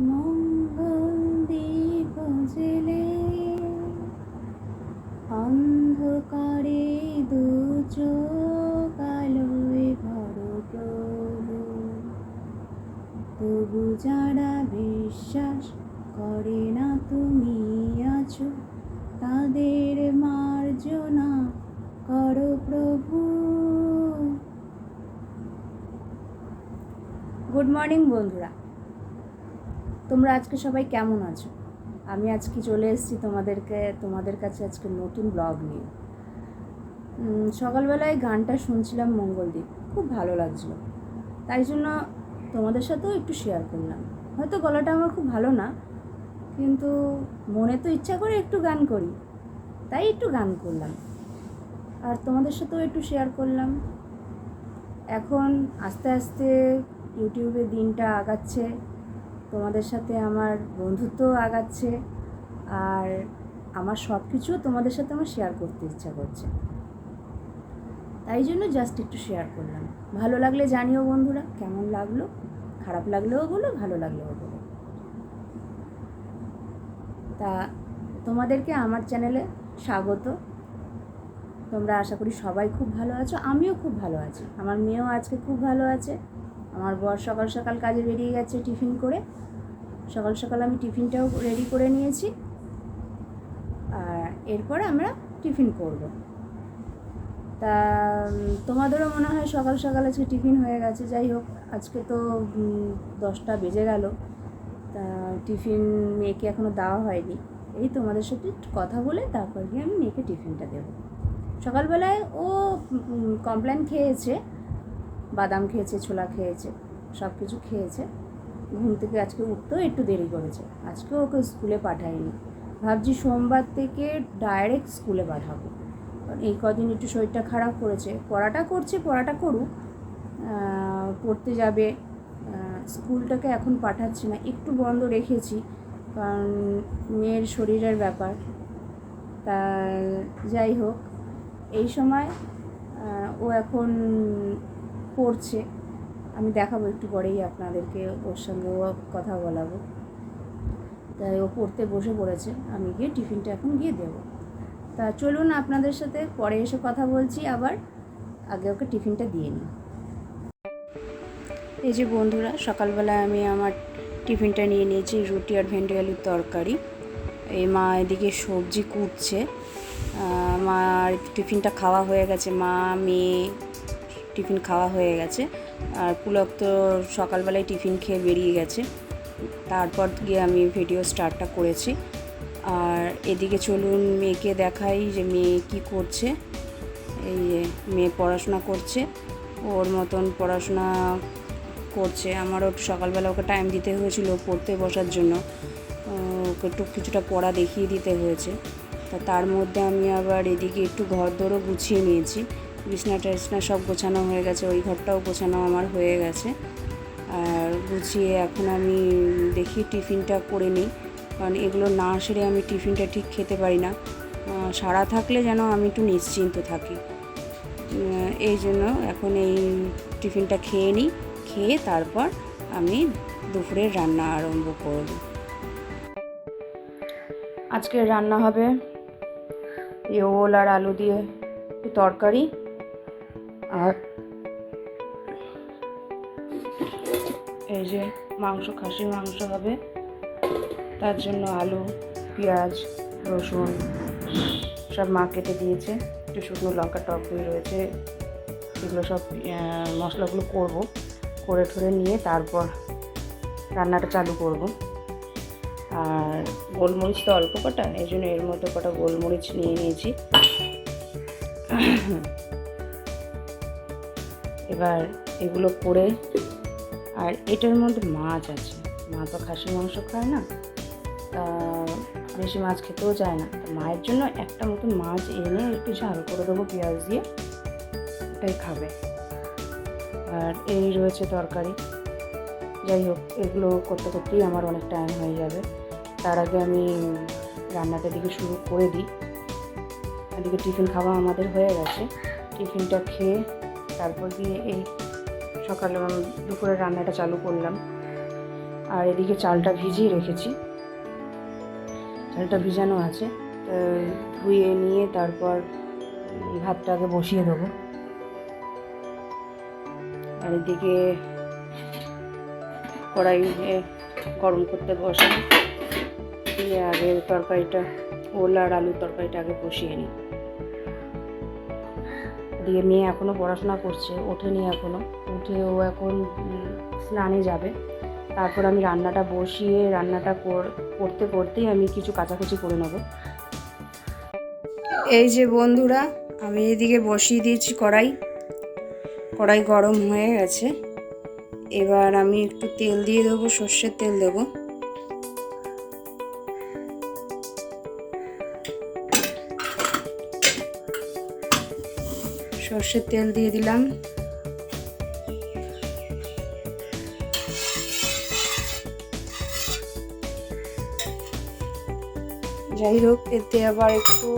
মঙ্গল জেলে অন্ধকারে দু চোখ আলোয় ভর প্রভু। তবু যারা বিশ্বাস করে না তুমি আছো, তাদের মার্জনা করো প্রভু। গুড মর্নিং বন্ধুরা। তোমরা আজকে সবাই কেমন আছো? আমি আজকে চলে এসেছি তোমাদেরকে, তোমাদের কাছে আজকে নতুন ব্লগ নিয়ে। সকালবেলায় গানটা শুনছিলাম মঙ্গলদ্বীপ খুব ভালো লাগছিল। তাই জন্য তোমাদের সাথেও একটু শেয়ার করলাম। হয়তো গলাটা আমার খুব ভালো না, কিন্তু মনে তো ইচ্ছা করে একটু গান করি। তাই একটু গান করলাম। আর তোমাদের সাথেও একটু শেয়ার করলাম। এখন আস্তে আস্তে ইউটিউবে দিনটা আগাচ্ছে। তোমাদের সাথে আমার বন্ধুত্ব আগাচ্ছে আর আমার সব কিছু তোমাদের সাথে আমার শেয়ার করতে ইচ্ছা করছে। তাই জন্য জাস্ট একটু শেয়ার করলাম। ভালো লাগলে জানিও বন্ধুরা, কেমন লাগল? খারাপ লাগলেও বলো, ভালো লাগলেও বলো। তা তোমাদেরকে আমার চ্যানেলে স্বাগত। তোমরা আশা করি সবাই খুব ভালো আছো, আমিও খুব ভালো আছি। আমার মেয়েও আজকে খুব ভালো আছে। আমার বর সকাল সকাল কাজে বেরিয়ে গেছে টিফিন করে। সকাল সকাল আমি টিফিনটাও রেডি করে নিয়েছি। আর এরপর আমরা টিফিন করব। তা, তোমাদেরও মনে হয় সকাল সকাল আজকে টিফিন হয়ে গেছে? যাই হোক, আজকে তো দশটা বেজে গেল। তা, টিফিন মেয়েকে এখনও দেওয়া হয়নি। এই তোমাদের সাথে কথা বলে তারপর গিয়ে আমি মেয়েকে টিফিনটা দেবো। সকালবেলায় ও কমপ্লেন খেয়েছে। বাদাম খেয়েছে, ছোলা খেয়েছে সব কিছু খেয়েছে। ঘুম থেকে আজকে উঠতেও একটু দেরি করেছে। আজকে ওকে স্কুলে পাঠাইনি। ভাবছি সোমবার থেকে ডাইরেক্ট স্কুলে পাঠাবো। কারণ এই কদিন একটু শরীরটা খারাপ করেছে। পড়াটা করছে, পড়াটা করুক। পড়তে যাবে। স্কুলটাকে এখন পাঠাচ্ছি না। একটু বন্ধ রেখেছি। কারণ মেয়ের শরীরের ব্যাপার। তা যাই হোক, এই সময় ও এখন পড়ছে আমি দেখাবো একটু পরেই আপনাদেরকে, ওর সঙ্গেও কথা বলাবো। তাই ও পড়তে বসে পড়েছে, আমি গিয়ে টিফিনটা এখন গিয়ে দেবো। তা চলুন আপনাদের সাথে পরে এসে কথা বলছি, আবার আগে ওকে টিফিনটা দিয়ে নিই। এই যে বন্ধুরা সকালবেলা আমি আমার টিফিনটা নিয়ে নিয়েছি, রুটি আর ভেন্ডি আলুর তরকারি। এই মা এদিকে সবজি কুটছে। মার টিফিনটা খাওয়া হয়ে গেছে, মা, মেয়ে টিফিন খাওয়া হয়ে গেছে। আর পুলক তো সকালবেলায় টিফিন খেয়ে বেরিয়ে গেছে। তারপর গিয়ে আমি ভিডিও স্টার্টটা করেছি। আর এদিকে চলুন মেয়েকে দেখাই যে মেয়ে কি করছে। এই মেয়ে পড়াশোনা করছে। ওর মতন পড়াশোনা করছে। আমারও সকালবেলা ওকে টাইম দিতে হয়েছিল পড়তে বসার জন্য। ওকে একটু কিছুটা পড়া দেখিয়ে দিতে হয়েছে। তা তার মধ্যে আমি আবার এদিকে একটু ঘর দরও গুছিয়ে নিয়েছি। বিছনা টিছনা সব গোছানো হয়ে গেছে, ওই ঘরটাও গোছানো আমার হয়ে গেছে। আর গুছিয়ে এখন আমি দেখি টিফিনটা করে নিই, কারণ এগুলো না সেরে আমি টিফিনটা ঠিক খেতে পারি না। সারা থাকলে যেন আমি একটু নিশ্চিন্ত থাকি। এই জন্য এখন এই টিফিনটা খেয়ে নিই, খেয়ে তারপর আমি দুপুরের রান্না আরম্ভ করব। আজকে রান্না হবে ওল আর আলু দিয়ে তরকারি। যে মাংস খাসির মাংস হবে, তার জন্য আলু, পেঁয়াজ, রসুন সব মা কেটে দিয়েছে। একটু শুকনো লঙ্কা টক রয়েছে, এগুলো সব মশলাগুলো করব। করে ঠরে নিয়ে তারপর রান্নাটা চালু করব। আর গোলমরিচ তো অল্প কটা, এই জন্য এর মধ্যে কটা গোলমরিচ নিয়ে নিয়েছি। এবার এগুলো করে আর এটার মধ্যে মাছ আছে। মা তো খাসি মাংস খায় না। বেশি মাছ খেতেও চায় না। মায়ের জন্য একটা মতন মাছ এনে একটু ঝাল করে দেবো পেঁয়াজ দিয়ে। ওটাই খাবে। আর এই রয়েছে তরকারি। যাই হোক, এগুলো করতে করতেই আমার অনেক টাইম হয়ে যাবে। তার আগে আমি রান্নাটা দিকে শুরু করে দিই। এদিকে টিফিন খাওয়া আমাদের হয়ে গেছে। টিফিনটা খেয়ে তারপর দিয়ে এই সকালে দুপুরে রান্নাটা চালু করলাম। আর এদিকে চালটা ভিজিয়ে রেখেছি। চালটা ভিজানো আছে। ধুয়ে নিয়ে তারপর ভাতটাকে বসিয়ে দেবো। আর এদিকে কড়াই গরম করতে বসাই দিয়ে আগে তরকারিটা, ওল আর আলুর তরকারিটা আগে বসিয়ে নিই। দিয়ে মেয়ে এখনও পড়াশোনা করছে, ওঠেনি এখনও উঠে ও এখন স্নানে যাবে। তারপর আমি রান্নাটা বসিয়ে, রান্নাটা কর- করতে করতেই আমি কিছু কাচাকুচি করে নেব। এই যে বন্ধুরা, আমি এদিকে বসিয়ে দিয়েছি কড়াই। কড়াই গরম হয়ে গেছে। এবার আমি একটু তেল দিয়ে দেবো, সর্ষের তেল দেবো। সর্ষের তেল দিয়ে দিলাম। যাই হোক এতে আবার একটু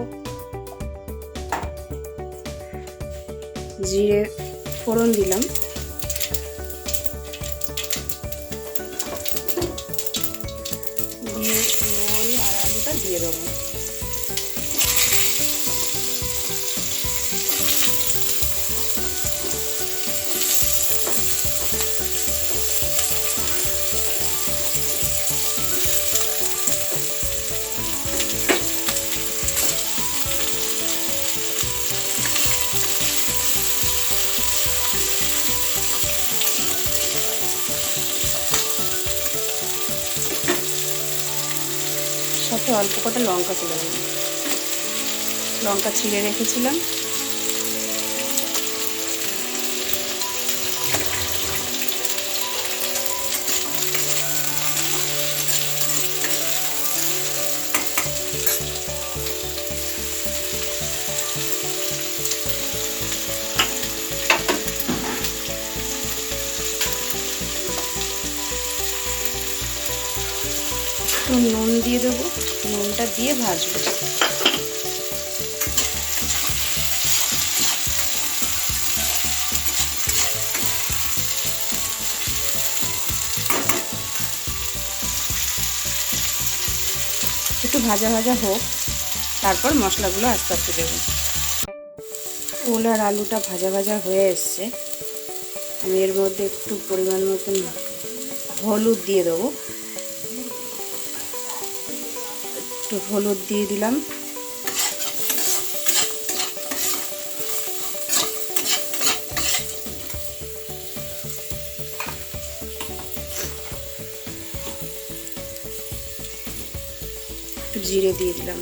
জিরে ফোড়ন দিলাম। অল্প কটা লঙ্কা তুলে দেবো লঙ্কা ছিঁড়ে রেখেছিলাম। দিয়ে ভাজবো। একটু ভাজা ভাজা হোক, তারপর মশলাগুলো আস্তে আস্তে দেবো। ওল আর আলুটা ভাজা ভাজা হয়ে এসছে। আমি এর মধ্যে একটু পরিমাণ মতন হলুদ দিয়ে দেবো। একটু হলুদ দিয়ে দিলাম। একটু জিরে দিয়ে দিলাম।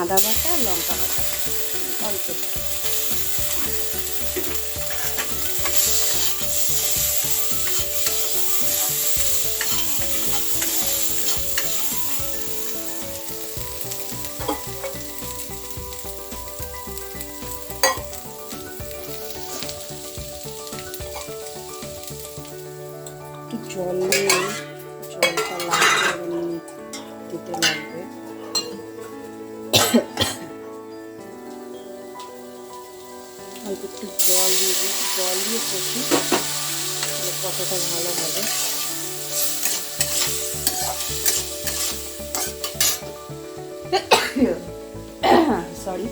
আদা বাটা লঙ্কা বাটা। অল্প সরি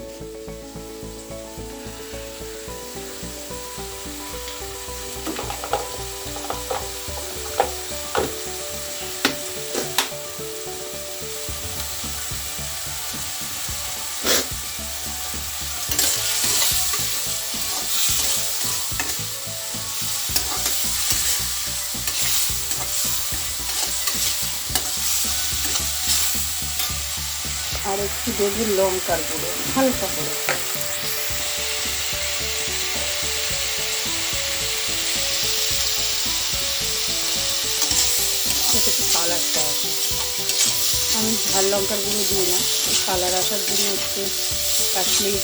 আর একটু দেবো লঙ্কার গুঁড়ো হালকা করে যাতে একটু কালারটা আসে আমি ঝাল লঙ্কার গুঁড়ো দিই না কালার আসার জন্য একটু কাশ্মীর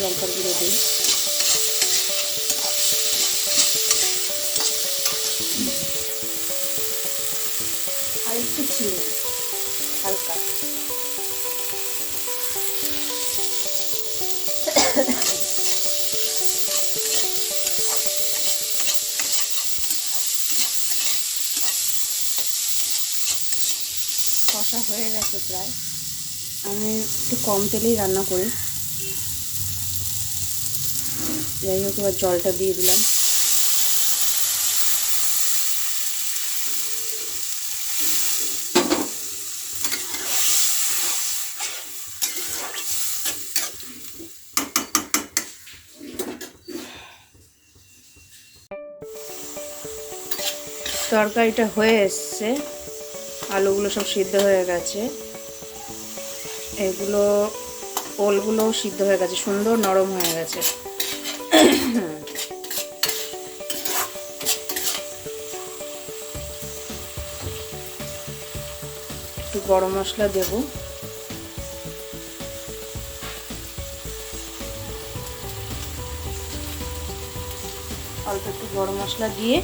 লঙ্কার গুঁড়ো দিই গেছে প্রায়। আমি একটু কম তেলেই রান্না করি। যাই হোক, এবার জলটা দিয়ে দিলাম। তরকারিটা হয়ে এসছে। আলুগুলো সব সিদ্ধ হয়ে গেছে। এগুলো, ওলগুলোও সিদ্ধ হয়ে গেছে, সুন্দর নরম হয়ে গেছে। একটু গরম মশলা দেব। অল্প একটু গরম মশলা দিয়ে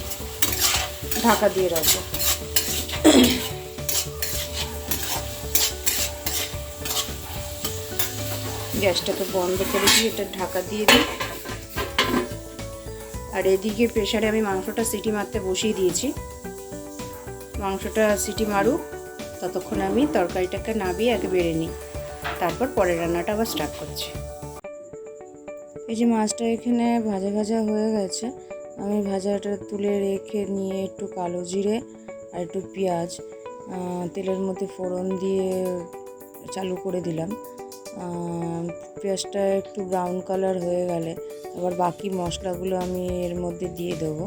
ঢাকা দিয়ে রাখব। গ্যাসটাকে বন্ধ করে দিয়ে এটা ঢাকা দিয়ে দিই। আর এদিকে প্রেশারে আমি মাংসটা সিটি মারতে বসিয়ে দিয়েছি। মাংসটা সিটি মারুক, ততক্ষণ আমি তরকারিটাকে নাবিয়ে আগে বেড়ে নিই। তারপর পরের রান্নাটা আবার স্টার্ট করছি। এই যে মাছটা এখানে ভাজা ভাজা হয়ে গেছে, আমি ভাজাটা তুলে রেখে নিয়ে একটু কালো জিরে আর একটু পেঁয়াজ তেলের মধ্যে ফোড়ন দিয়ে চালু করে দিলাম। পেঁয়াজটা একটু ব্রাউন কালার হয়ে গেলে আবার বাকি মশলাগুলো আমি এর মধ্যে দিয়ে দেবো।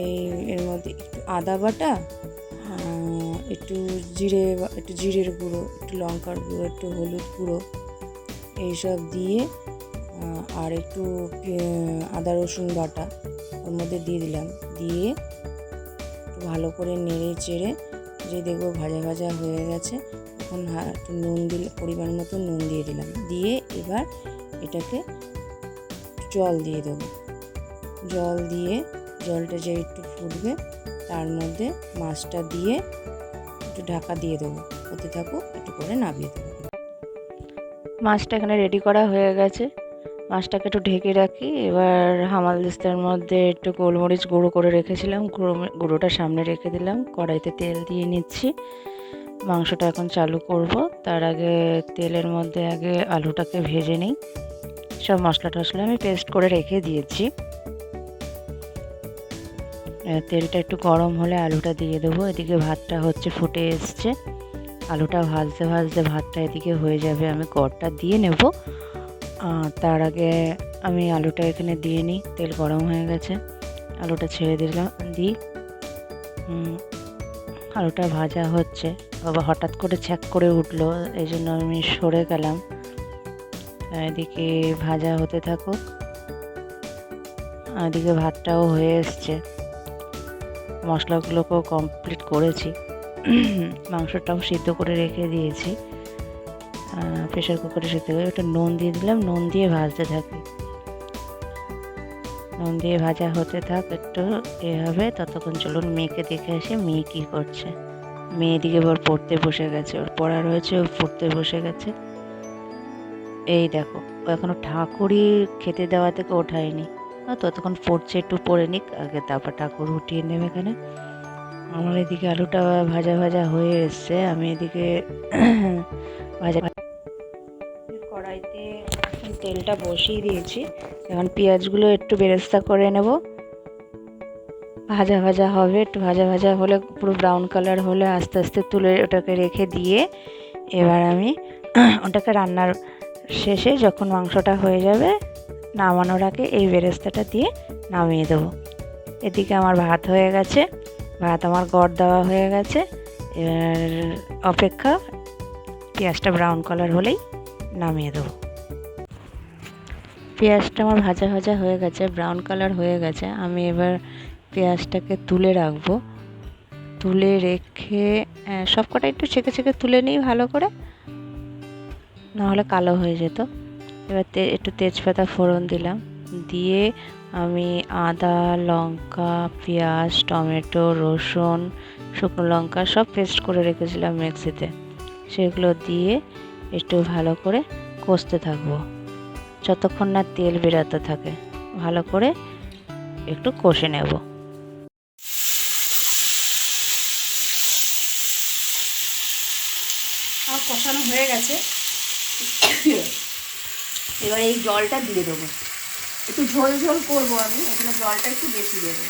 এই এর মধ্যে একটু আদা বাটা একটু জিরে একটু জিরের গুঁড়ো, একটু লঙ্কার গুঁড়ো, একটু হলুদ গুঁড়ো, এইসব দিয়ে আর একটু আদা রসুন বাটা ওর মধ্যে দিয়ে দিলাম। দিয়ে ভালো করে নেড়ে চেড়ে যে দেখব ভাজা ভাজা হয়ে গেছে একটু নুন দিলে, পরিমাণ মতো নুন দিয়ে দিলাম। দিয়ে এবার এটাকে জল দিয়ে দেবো। জল দিয়ে জলটা যে একটু ফুটবে, তার মধ্যে মাছটা দিয়ে একটু ঢাকা দিয়ে দেবো। হতে থাকুক, একটু করে নামিয়ে দেবো। মাছটা এখানে রেডি করা হয়ে গেছে। মাছটাকে একটু ঢেকে রাখি। এবার হামাল দিস্তার মধ্যে একটু গোলমরিচ গুঁড়ো করে রেখেছিলাম। গুঁড়ো, গুঁড়োটা সামনে রেখে দিলাম। কড়াইতে তেল দিয়ে নিচ্ছি। মাংসটা এখন চালু করব। তার আগে তেলের মধ্যে আগে আলুটাকে ভেজে নিই। সব মশলা টশলা আমি পেস্ট করে রেখে দিয়েছি। তেলটা একটু গরম হলে আলুটা দিয়ে দেবো। এদিকে ভাতটা হচ্ছে ফুটে এসছে। আলুটা ভাজতে ভাজতে ভাতটা এদিকে হয়ে যাবে। আমি গড়টা দিয়ে নেব। তার আগে আমি আলুটা এখানে দিয়ে নিই। তেল গরম হয়ে গেছে। আলুটা ছেড়ে দিলাম দিই আলুটা ভাজা হচ্ছে। বাবা হঠাৎ করে ছ্যাক করে উঠল, এই জন্য আমি সরে গেলাম। এদিকে ভাজা হতে থাকুক, এদিকে ভাতটাও হয়ে এসছে। মশলাগুলোকেও কমপ্লিট করেছি। মাংসটাও সিদ্ধ করে রেখে দিয়েছি। প্রেশার কুকারে সিদ্ধ করে একটু নুন দিয়ে দিলাম, নুন দিয়ে ভাজতে থাকি। নুন দিয়ে ভাজা হতে থাক, একটু এ হবে ততক্ষণ চলুন মেয়েকে দেখে আসি, মেয়ে কী করছে। মেয়ে দিকে এবার পড়তে বসে গেছে, ওর পড়া রয়েছে, ও পড়তে বসে গেছে। এই দেখো, ও এখনও ঠাকুরই খেতে দেওয়া থেকে ওঠায়নি। ততক্ষণ পড়ছে, একটু পড়ে নিক, আগে তারপর ঠাকুর উঠিয়ে নেবে এখানে। আমার এদিকে আলুটা ভাজা ভাজা হয়ে এসছে, আমি এদিকে ভাজা কড়াইতে তেলটা বসিয়ে দিয়েছি। এখন পেঁয়াজগুলো একটু বেরেস্তা করে নেব। ভাজা ভাজা হবে, একটু ভাজা ভাজা হলে পুরো ব্রাউন কালার হলে আস্তে আস্তে তুলে ওটাকে রেখে দিয়ে এবার আমি ওটাকে রান্নার শেষে যখন মাংসটা হয়ে যাবে, নামানোর আগে এই বেরেস্তাটা দিয়ে নামিয়ে দেবো। এদিকে আমার ভাত হয়ে গেছে, ভাত আমার গড় দেওয়া হয়ে গেছে। এবার অপেক্ষা পেঁয়াজটা ব্রাউন কালার হলেই নামিয়ে দেবো। পেঁয়াজটা আমার ভাজা ভাজা হয়ে গেছে ব্রাউন কালার হয়ে গেছে। আমি এবার পেঁয়াজটাকে তুলে রাখব। তুলে রেখে সব কটা একটু ছেঁকে ছেঁকে তুলে নিই ভালো করে। নাহলে কালো হয়ে যেত। এবার তে, একটু তেজপাতা ফোড়ন দিলাম। দিয়ে আমি আদা, লঙ্কা, পেঁয়াজ, টমেটো, রসুন, শুকনো লঙ্কা সব পেস্ট করে রেখেছিলাম মিক্সিতে। সেগুলো দিয়ে একটু ভালো করে কষতে থাকব। যতক্ষণ না তেল বেরাতে থাকে, ভালো করে একটু কষে নেব। কষানো হয়ে গেছে। এবার এই জলটা দিয়ে দেবো। একটু ঝোল ঝোল করব আমি, এখানে জলটা একটু বেশি দেবো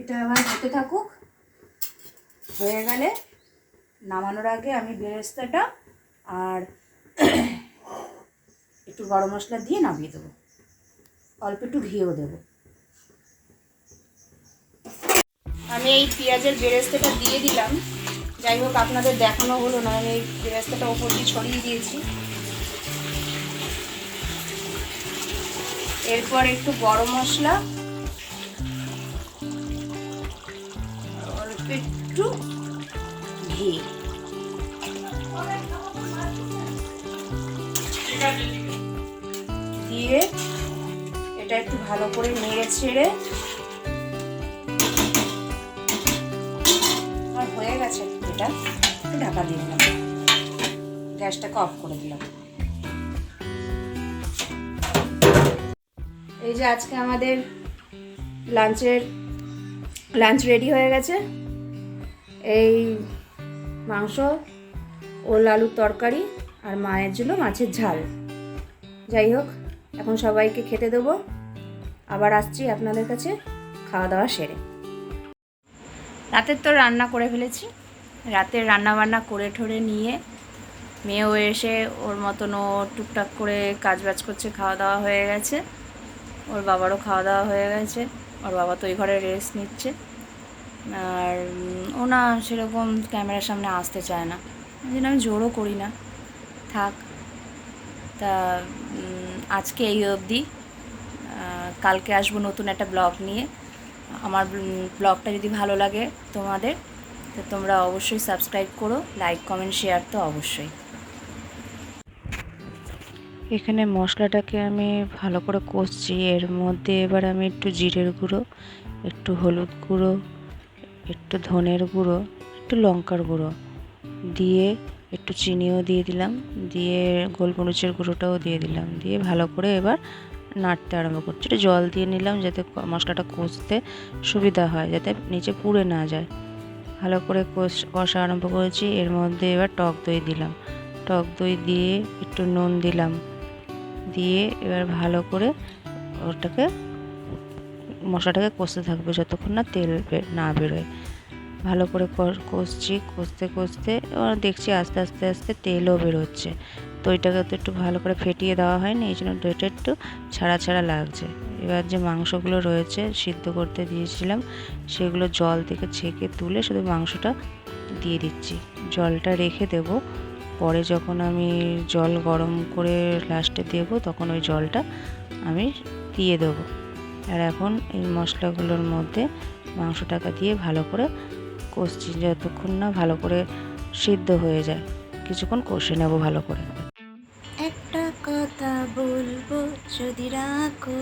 এটা আবার হতে থাকুক। হয়ে গেলে নামানোর আগে আমি বেরেস্তাটা আর একটু গরম মশলা দিয়ে নামিয়ে দেবো। অল্প একটু ঘিও দেবো। আমি এই পেঁয়াজের বেরেস্তাটা দিয়ে দিলাম। যাই হোক, আপনাদের দেখানো হলো না, আমি এই বেরেস্তাটা ওপর দিয়ে ছড়িয়ে দিয়েছি। এরপর একটু গরম মশলা একটু ঘি। দিয়ে এটা একটু ভালো করে নেড়ে ছেড়ে আর হয়ে গেছে এটা ঢাকা দিয়ে দিলাম। গ্যাসটাকে অফ করে দিলাম। এই যে আজকে আমাদের লাঞ্চের, লাঞ্চ রেডি হয়ে গেছে। এই মাংস ওল আলুর তরকারি আর মায়ের জন্য মাছের ঝাল। যাই হোক, এখন সবাইকে খেতে দেবো। আবার আসছি আপনাদের কাছে খাওয়া দাওয়া সেরে। রাতের তো রান্না করে ফেলেছি। রাতের রান্না বান্না করে ঠরে নিয়ে মেয়েও এসে ওর মতন ও টুকটাক করে কাজ বাজ করছে খাওয়া দাওয়া হয়ে গেছে। ওর বাবারও খাওয়া দাওয়া হয়ে গেছে। ওর বাবা তো ওই ঘরে রেস্ট নিচ্ছে। আর ও না সেরকম ক্যামেরার সামনে আসতে চায় না। জন্য আমি জোরও করি না। থাক। তা আজকে এই অবধি কালকে আসব নতুন একটা ব্লগ নিয়ে। আমার ব্লগটা যদি ভালো লাগে তোমাদের, তো তোমরা অবশ্যই সাবস্ক্রাইব করো, লাইক, কমেন্ট, শেয়ার তো অবশ্যই। এখানে মশলাটাকে আমি ভালো করে কষছি। এর মধ্যে এবার আমি একটু জিরের গুঁড়ো, একটু হলুদ গুঁড়ো একটু ধনের গুঁড়ো, একটু লঙ্কার গুঁড়ো। দিয়ে একটু চিনিও দিয়ে দিলাম, দিয়ে গোলমরিচের গুঁড়োটাও দিয়ে দিলাম। দিয়ে ভালো করে এবার নাড়তে আরম্ভ করছি। একটু জল দিয়ে নিলাম যাতে মশলাটা কষতে সুবিধা হয়, যাতে নিচে পুড়ে না যায়। ভালো করে কষ কষা আরম্ভ করেছি। এর মধ্যে এবার টক দই দিলাম। টক দই দিয়ে একটু নুন দিলাম। দিয়ে এবার ভালো করে ওটাকে মশলাটাকে কষতে থাকবে যতক্ষণ না তেল না বেরোয়। ভালো করে কষছি, কষতে কষতে দেখছি আস্তে আস্তে আস্তে তেলও বেরোচ্ছে। দইটাকে তো একটু ভালো করে ফেটিয়ে দেওয়া হয়নি, এই জন্য দইটা একটু ছাড়া ছাড়া লাগছে। এবার যে মাংসগুলো রয়েছে সিদ্ধ করতে দিয়েছিলাম, সেগুলো জল থেকে ছেঁকে তুলে শুধু মাংসটা দিয়ে দিচ্ছি। জলটা রেখে দেব। পরে যখন আমি জল গরম করে লাস্টে দেব, তখন ওই জলটা আমি দিয়ে দেবো। আর এখন এই মশলাগুলোর মধ্যে মাংসটাকে দিয়ে ভালো করে কষছি, যতক্ষণ না ভালো করে সিদ্ধ হয়ে যায়। কিছুক্ষণ কষে নেব ভালো করে। একটা কথা বলব, যদি রাখো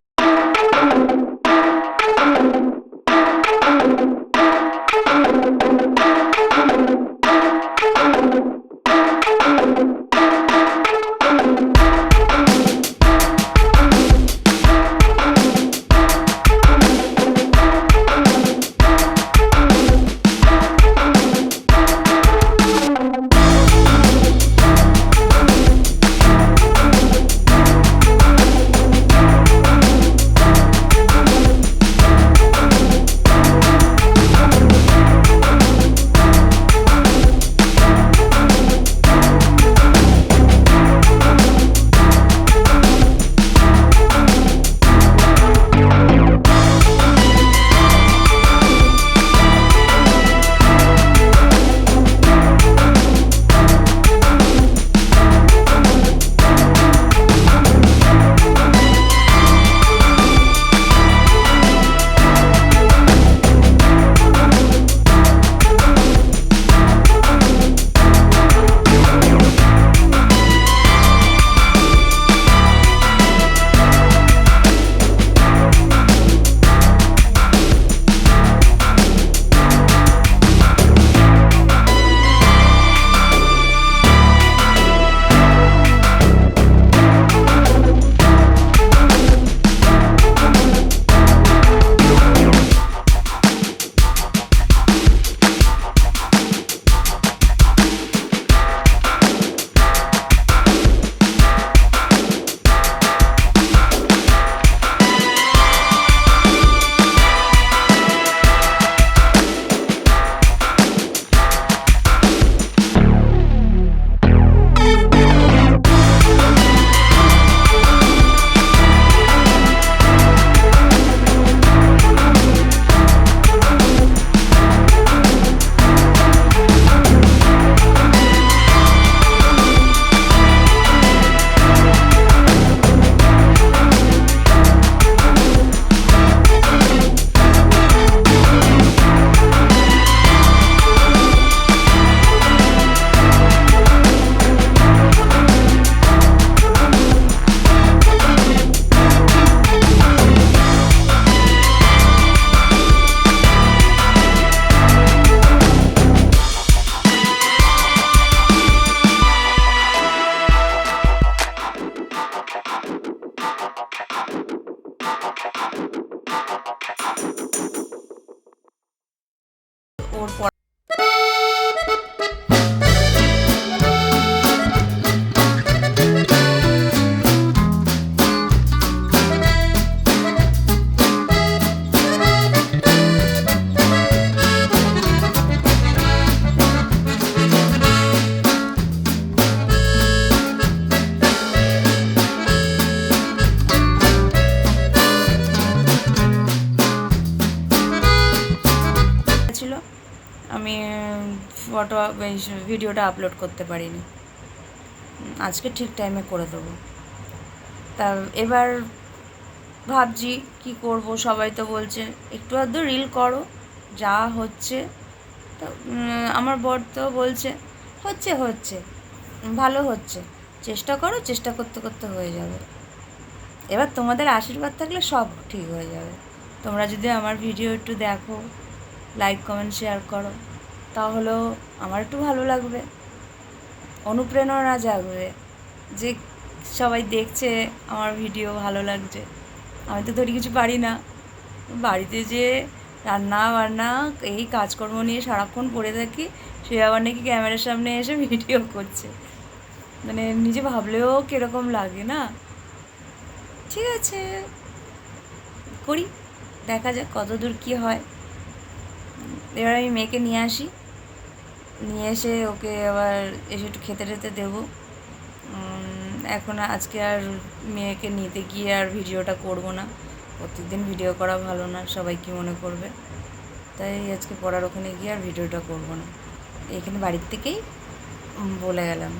ভিডিওটা আপলোড করতে পারিনি। আজকে ঠিক টাইমে করে দেবো। তা এবার ভাবছি কি করব, সবাই তো বলছে, একটু আধটু রিল করো, যা হচ্ছে। তো আমার বর তো বলছে, হচ্ছে হচ্ছে, ভালো হচ্ছে, চেষ্টা করো, চেষ্টা করতে করতে হয়ে যাবে। এবার তোমাদের আশীর্বাদ থাকলে সব ঠিক হয়ে যাবে। তোমরা যদি আমার ভিডিও একটু দেখো লাইক কমেন্ট শেয়ার করো। তাহলেও আমার একটু ভালো লাগবে। অনুপ্রেরণা জাগবে যে সবাই দেখছে আমার ভিডিও ভালো লাগছে। আমি তো ধরি কিছু পারি না। বাড়িতে যে রান্না বান্না এই কাজকর্ম নিয়ে সারাক্ষণ পড়ে থাকি, সে আবার নাকি ক্যামেরার সামনে এসে ভিডিও করছে। মানে নিজে ভাবলেও কীরকম লাগে না? ঠিক আছে, করি। দেখা যাক কত দূর কী হয়। এবার আমি মেয়েকে নিয়ে আসি। নিয়ে এসে ওকে আবার এসে একটু খেতে টেতে দেবো। এখন আজকে আর মেয়েকে নিতে গিয়ে আর ভিডিওটা করব না। প্রত্যেকদিন ভিডিও করা ভালো না, সবাই কি মনে করবে? তাই আজকে পড়ার ওখানে গিয়ে আর ভিডিওটা করব না। এখানে বাড়ির থেকেই বলে গেলাম।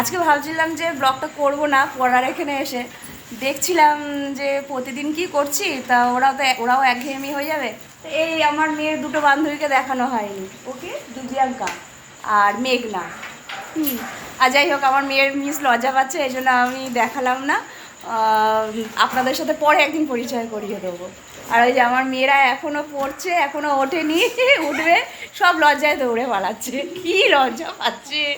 আজকে ভাবছিলাম যে ব্লগটা করব না, পড়ার এখানে এসে। দেখছিলাম যে প্রতিদিন কি করছি, তা ওরা তো ওরাও একঘেয়েমি হয়ে যাবে। এই আমার মেয়ের দুটো বান্ধবীকে দেখানো হয়নি। ওকে? দুজিয়াঙ্কা আর মেঘনা। হুম। আর যাই হোক, আমার মেয়ের মিস লজ্জা পাচ্ছে, এই জন্য আমি দেখালাম না। আপনাদের সাথে পরে একদিন পরিচয় করিয়ে দেবো। আর ওই যে আমার মেয়েরা এখনও পড়ছে এখনও ওঠেনি, উঠবে, সব লজ্জায় দৌড়ে পালাচ্ছে। কী লজ্জা পাচ্ছে।